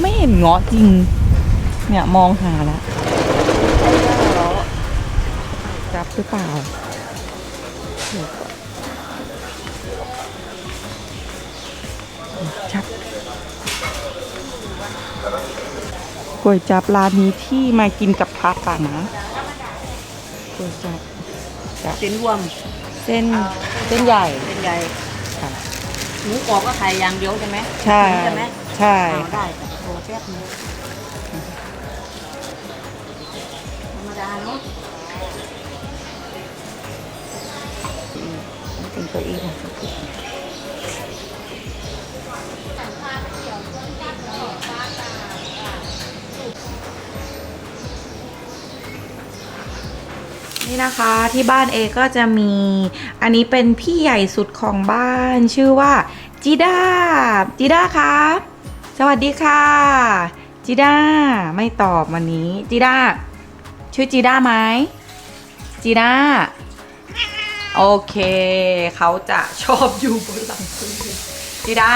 ไม่เห็นเงาะจริง เนี่ยมองหาแล้วจับหรือเปล่าชักก๋วยจับร้านนี้ที่มากินกับพาสต้านะก๋วยจับ จับ เส้นรวม เส้นเส้นใหญ่เป็นใหญ่ค่ะหมูกรอบก็ขายอย่างเดียวใช่ไหมใช่ใช่ไหมใช่เอาได้แต่โทรแป๊บนึงธรรมดาเนาะเป็นตัวอีของสกุล นี่นะคะที่บ้านเอก็จะมีอันนี้เป็นพี่ใหญ่สุดของบ้านชื่อว่าจิด้าจิด้าครับสวัสดีค่ะจิด้าไม่ตอบวันนี้จิด้าชื่อจิด้าไหมจิด้าโอเค เขาจะชอบอยู่บนหลังพื้จิด้า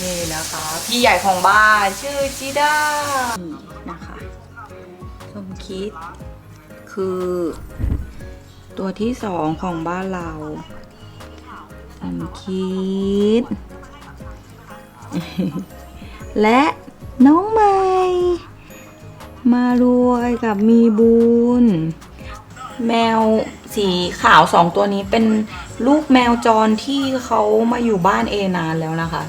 นี่นะคะ พี่ใหญ่ของบ้านชื่อจิด้านะคะสมคิด คือ ตัวที่สองของบ้านเราสมคิด และน้องใหม่ มารวยกับมีบุญ แมวสีขาวสองตัวนี้เป็นลูกแมวจรที่เขามาอยู่บ้านเอนานแล้วนะคะ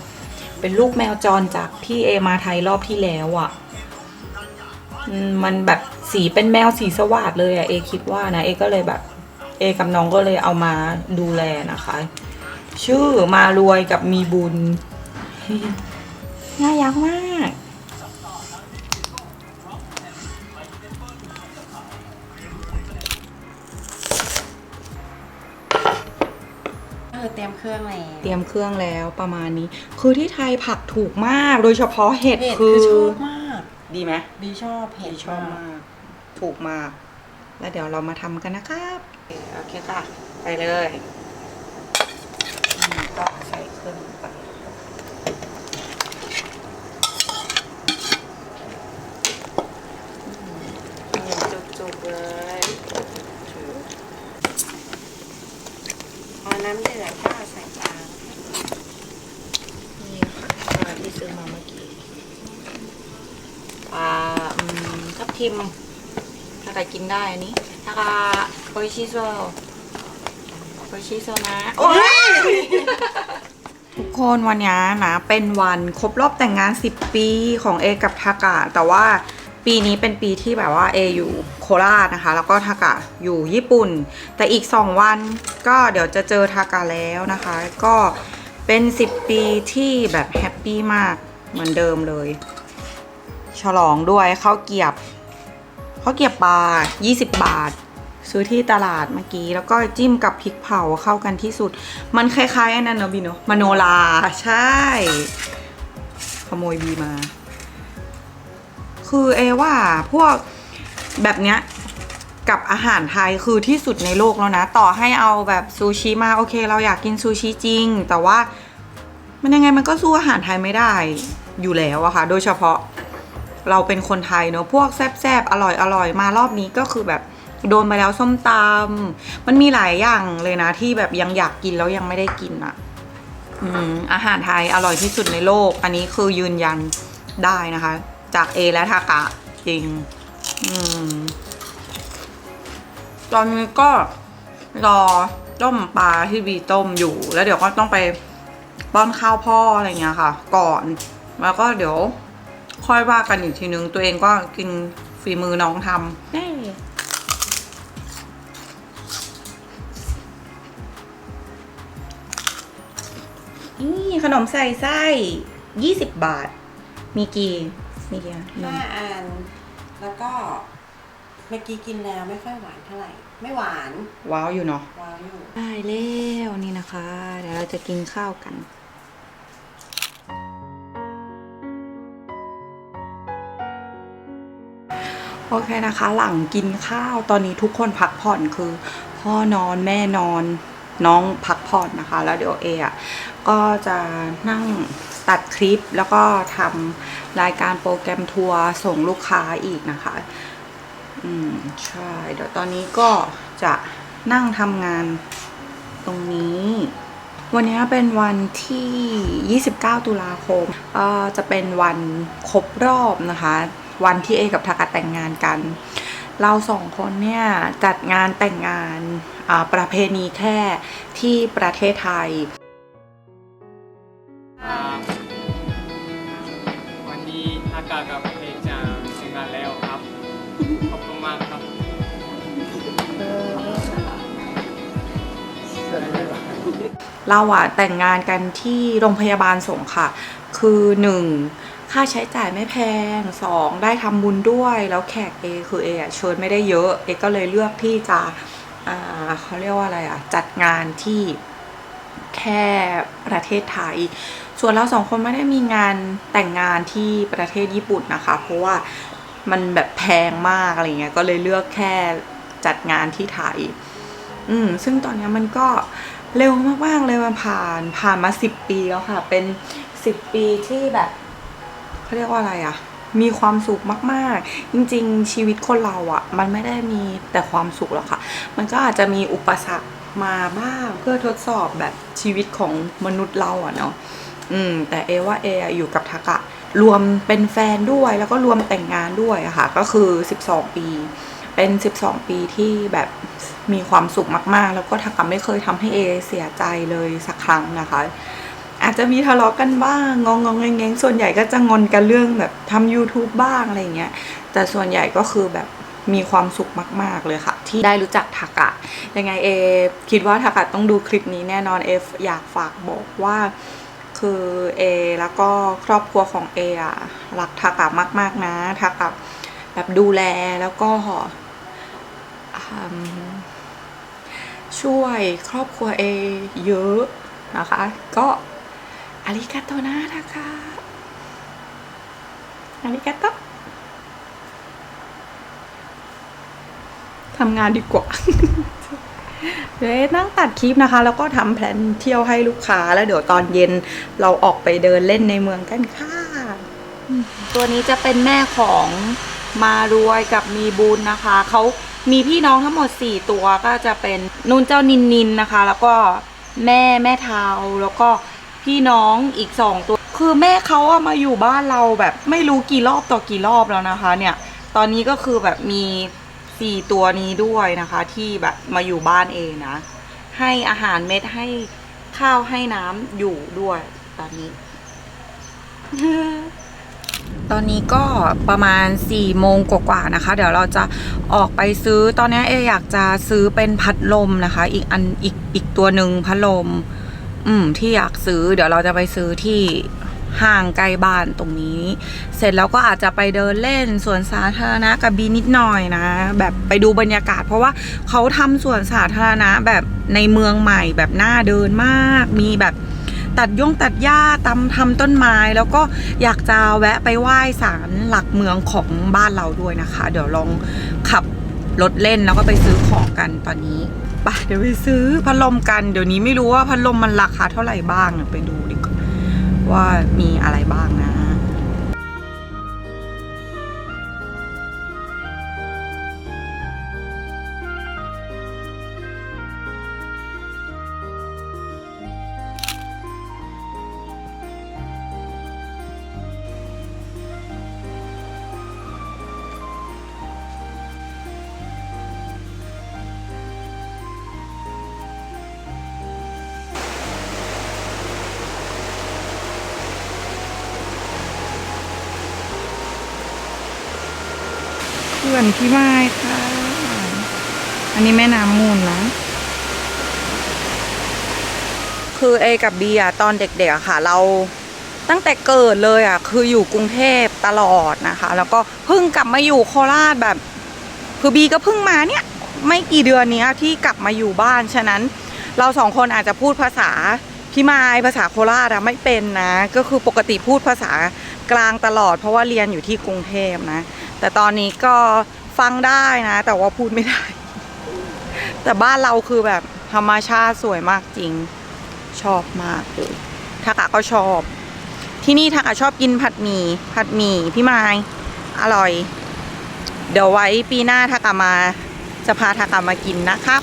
เป็นลูกแมวจรจากที่เอมาไทยรอบที่แล้วอะ่ะ มันแบบ สีเป็นแมวสีสวัสดเลยอะ่ะเอคิดว่านะเอก็เลยแบบ เอกับน้องก็เลยเอามาดูแลนะคะ ชื่อมารวยกับมีบุญน่ารักมากเออเตรียมเครื่องแล้วเตรียมเครื่องแล้วประมาณนี้ คือที่ไทยผักถูกมาก โดยเฉพาะเห็ดเห็ดคืคืออชอบมาก ดีไหมบีชอบเห็ดชอบมาก ถูกมากแล้วเดี๋ยวเรามาทำกันนะครับ โอเคค่ะไปเลยอืมก็ใส่เครื่องไปอืมจุกๆเลย เอาน้ำเดือดก็ใส่ปลา นี่ค่ะปลาที่ซื้อมาเมื่อกี้ปลาอืมทับทิม ถ้าใครกิน ได้อันนี้ถ้าใครโออิชิโซโออิชิโซนะโอ้ยทุกคนวันนี้นะเป็นวันครบรอบแต่งงาน 10 ปีของเอกับทากะแต่ว่าปีนี้เป็นปีที่แบบว่าเออยู่โคราชนะคะ แล้วก็ทากะอยู่ญี่ปุ่น แต่อีก 2 วันก็เดี๋ยวจะเจอทากะแล้วนะคะ ก็เป็น 10 ปีที่แบบแฮปปี้มากเหมือนเดิมเลย ฉลองด้วยข้าวเกรียบ ข้าวเกียบปลา20 บาท ซื้อที่ตลาดเมื่อกี้ แล้วก็จิ้มกับพริกเผาเข้ากันที่สุด มันคล้ายๆอันนั้นเนอะบีเนอะมโนลา ใช่ ขโมยบีมา คือเอว่าพวกแบบเนี้ยกับอาหารไทยคือที่สุดในโลกแล้วนะ ต่อให้เอาแบบซูชิมาโอเค เราอยากกินซูชิจริง แต่ว่ามันยังไงมันก็สู้อาหารไทยไม่ได้อยู่แล้วอะค่ะ โดยเฉพาะ เราเป็นคนไทยเนอะพวกแซ่บๆอร่อยอร่อยมารอบนี้ก็คือแบบโดนไปแล้วส้มตำมันมีหลายอย่างเลยนะที่แบบยังอยากกินแล้วยังไม่ได้กินอะอืมอาหารไทยอร่อยที่สุดในโลก อันนี้คือยืนยันได้นะคะ จากเอและทากะจริงอตอนนี้ก็รอต้มปลาที่บีต้มอยู่ แล้วเดี๋ยวก็ต้องไปป้อนข้าวพ่ออะไรเงี้ยค่ะ ก่อน แล้วก็เดี๋ยว ค่อยว่ากันอีกทีนึง ตัวเองก็กินฝีมือน้องทำได้นี่ขนมใส่ไส้ยี่สิบบาท มีกี่ มีกี่อันหนึ่งห้าอัน แล้วก็เมื่อกี้กินแล้วไม่ค่อยหวานเท่าไหร่ ไม่หวาน ว้าวอยู่เนาะหวานอยู่ ได้แล้วนี่นะคะ เดี๋ยวเราจะกินข้าวกัน โอเคนะคะ หลังกินข้าวตอนนี้ทุกคนพักผ่อนคือ พ่อนอนแม่นอนน้องพักผ่อนนะคะ แล้วเดี๋ยวเออะก็จะนั่งตัดคลิปแล้วก็ทำรายการโปรแกรมทัวร์ส่งลูกค้าอีกนะคะ อืมใช่ เดี๋ยวตอนนี้ก็จะนั่งทำงานตรงนี้ วันนี้เป็นวันที่ 29 ตุลาคมจะเป็นวันครบรอบนะคะ วันที่เอกับทากาแต่งงานกัน เราสองคนเนี่ยจัดงานแต่งงานอ่าประเพณีแค่ที่ประเทศไทยครับวันนี้ทากากับเพจางแต่งงานแล้วครับขอบคุณมากครับเราอะแต่งงานกันที่โรงพยาบาลสงฆ์ค่ะ คือหนึ่ง ค่าใช้จ่ายไม่แพงสองได้ทำบุญด้วย แล้วแขกเอคือเออะเชิญไม่ได้เยอะเอก็เลยเลือกที่จะเขาเรียกว่าอะไรอะจัดงานที่แค่ประเทศไทย ส่วนเราสองคนไม่ได้มีงานแต่งงานที่ประเทศญี่ปุ่นนะคะ เพราะว่ามันแบบแพงมากอะไรเงี้ย ก็เลยเลือกแค่จัดงานที่ไทย อืม ซึ่งตอนนี้มันก็เร็วมากๆเลยมันผ่านผ่านมาสิบปีแล้วค่ะ เป็นสิบปีที่แบบ เขาเรียกว่าอะไรอะมีความสุขมาก ๆ จริง ๆ ชีวิตคนเราอะมันไม่ได้มีแต่ความสุขหรอกค่ะ มันก็อาจจะมีอุปสรรคมาบ้างเพื่อทดสอบแบบชีวิตของมนุษย์เราอะเนาะอืม แต่เอว่าเอออยู่กับทากะ รวมเป็นแฟนด้วยแล้วก็รวมแต่งงานด้วยอะค่ะ ก็คือ 12 ปี เป็น 12 ปีที่แบบมีความสุขมาก ๆ แล้วก็ทากะไม่เคยทำให้เอเสียใจเลยสักครั้งนะคะ อาจจะมีทะเลาะกันบ้าง งองงองแงงแงส่วนใหญ่ก็จะงอนกันเรื่องแบบทำ YouTube บ้างอะไรเงี้ย แต่ส่วนใหญ่ก็คือแบบมีความสุขมาก ๆ เลยค่ะ ที่ได้รู้จักทากะ ยังไงเอ คิดว่าทากะต้องดูคลิปนี้แน่นอนเออยากฝากบอกว่าคือเอแล้วก็ครอบครัวของเออะรักทากะมาก ๆ นะทากะแบบดูแลแล้วก็ช่วยครอบครัวเอเยอะนะคะ ก็ อาริกาโตนะทากะอาริกาโตทำงานดีกว่าเดี๋ยวนั่งตัดคลิปนะคะ แล้วก็ทำแผนเที่ยวให้ลูกค้าแล้วเดี๋ยวตอนเย็นเราออกไปเดินเล่นในเมืองกันค่ะ ตัวนี้จะเป็นแม่ของมารวยกับมีบุญนะคะ เขามีพี่น้องทั้งหมด 4 ตัวก็จะเป็นนุ่นเจ้านินนินนะคะ แล้วก็แม่แม่เทาแล้วก็ พี่น้องอีก2ตัว คือแม่เขาอะมาอยู่บ้านเราแบบไม่รู้กี่รอบต่อกี่รอบแล้วนะคะ เนี่ย ตอนนี้ก็คือแบบมี4ตัวนี้ด้วยนะคะ ที่แบบมาอยู่บ้านเองนะ ให้อาหารเม็ดให้ข้าวให้น้ำอยู่ด้วยตอนนี้ ตอนนี้ก็ประมาณ4ี่โมงกว่าๆนะคะ เดี๋ยวเราจะออกไปซื้อตอนนี้เออยากจะซื้อเป็นพัดลมนะคะ อีกอันอีกอีกตัวหนึ่งพัดลม อืม ที่อยากซื้อ เดี๋ยวเราจะไปซื้อที่ห้างใกล้บ้านตรงนี้ เสร็จแล้วก็อาจจะไปเดินเล่นสวนสาธารณะกับบีนิดหน่อยนะ แบบไปดูบรรยากาศ เพราะว่าเขาทำสวนสาธารณะแบบในเมืองใหม่แบบน่าเดินมาก มีแบบตัดย่งตัดหญ้าตำทำต้นไม้ แล้วก็อยากจะแวะไปไหว้ศาลหลักเมืองของบ้านเราด้วยนะคะ เดี๋ยวลองขับรถเล่นแล้วก็ไปซื้อของกันตอนนี้ ปะเดี๋ยวไปซื้อพัดลมกัน เดี๋ยวนี้ไม่รู้ว่าพัดลมมันราคาเท่าไหร่บ้างไปดูดีกว่าว่ามีอะไรบ้างนะ เขื่อนพี่ไม้ค่ะ อันนี้แม่น้ำมูลนะ คือเอกับบีอะตอนเด็กๆอะค่ะ เราตั้งแต่เกิดเลยอะคืออยู่กรุงเทพตลอดนะคะ แล้วก็เพิ่งกลับมาอยู่โคราชแบบ คือบีก็เพิ่งมาเนี่ย ไม่กี่เดือนเนี้ยที่กลับมาอยู่บ้านฉะนั้น เราสองคนอาจจะพูดภาษาพี่ไมายภาษาโคราชอะไม่เป็นนะ ก็คือปกติพูดภาษากลางตลอด เพราะว่าเรียนอยู่ที่กรุงเทพนะ แต่ตอนนี้ก็ฟังได้นะ แต่ว่าพูดไม่ได้ แต่บ้านเราคือแบบธรรมชาติสวยมากจริง ชอบมากเลยทักะก็ชอบ ที่นี่ทักะชอบกินผัดหมี่ผัดหมี่พี่ไม้อร่อย เดี๋ยวไว้ปีหน้าทักะมา จะพาทักะมากินนะครับ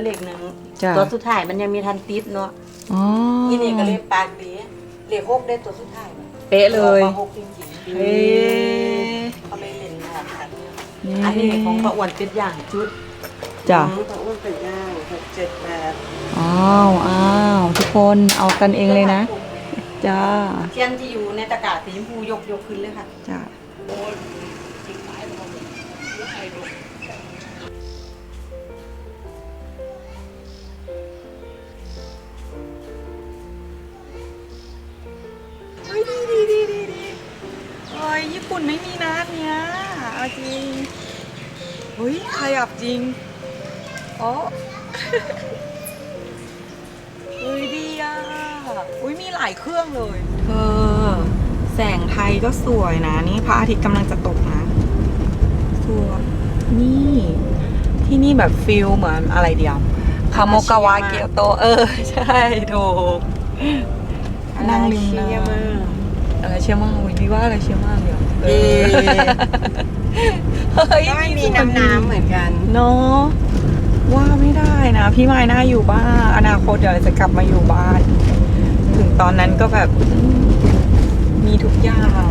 ก็เลขหนึ่งจ้ะ ตัวสุดท้ายมันยังมีทันติดเนาะอ๋อที่นี่ก็เลขปากดีเลขหกได้ตัวสุดท้ายเป๊ะเลยออกมาหกจริงๆเฮ้เขาเลยเล่นหอกกันนี่อันนี้ของประอ้วนเป็ดย่างชุดจ้ะ ของประอ้วนเป็ดย่างหกเจ็ดแปดอ้าวอ้าวทุกคนเอากันเองเลยนะ จ้า เทียนที่อยู่ในตะกร้าสีชมพูยกยกขึ้นเลยค่ะ จ้าเปุ่นไม่มีนัดเนี้ยเอาจริงเฮ้ยขยับจริงโอ้เฮ้ยดีอะอุ้ยมีหลายเครื่องเลย เธอ แสงไทยก็สวยนะ นี่พระอาทิตย์กำลังจะตกนะสวยนี่ ที่นี่แบบฟิลเหมือนอะไรเดียวคาโมกาวะเกียวโต เออ ใช่ถูกนั่งริมน้ำ อะไรเชื่อมากอุ้ยดีว่าอะไรเชื่อมากเดี๋ยวเออเฮ้ยก็ไม่มีน้ำน้ำเหมือนกัน เนาะว่าไม่ได้นะ พี่ไม้น่าอยู่บ้านอนาคตเดี๋ยวจะกลับมาอยู่บ้าน ถึงตอนนั้นก็แบบอืมมีทุกอย่าง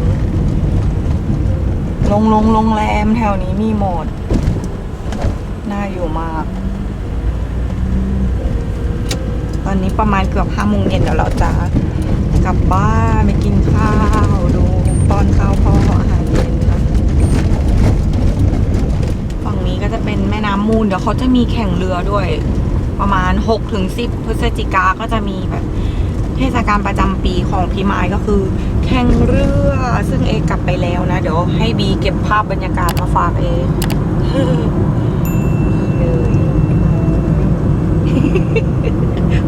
โรงโรงโรงแรมแถวนี้มีหมด น่าอยู่มาก ตอนนี้ประมาณเกือบห้าโมงเย็นเดี๋ยวเราจะ กลับบ้านไปกินข้าว ดูป้อนข้าวพ่ออาหารเย็นนะฝั่งนี้ก็จะเป็นแม่น้ำมูล เดี๋ยวเขาจะมีแข่งเรือด้วย ประมาณ6ถึง10 พฤศจิกาก็จะมีแบบเทศกาลประจำปีของพี่ไม้ก็คือ แข่งเรือ ซึ่งเอกลับไปแล้วนะ เดี๋ยวให้บีเก็บภาพบรรยากาศมาฝากเองเลย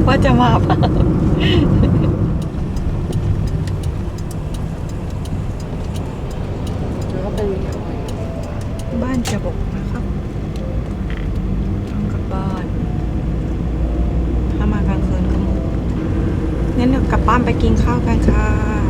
ว่าจะมาปล่ จะบกนะครับทางกลับบ้าน ถ้ามากลางคืนก็มืดงั้นเดี๋ยวกลับบ้านไปกินข้าวกันค่ะ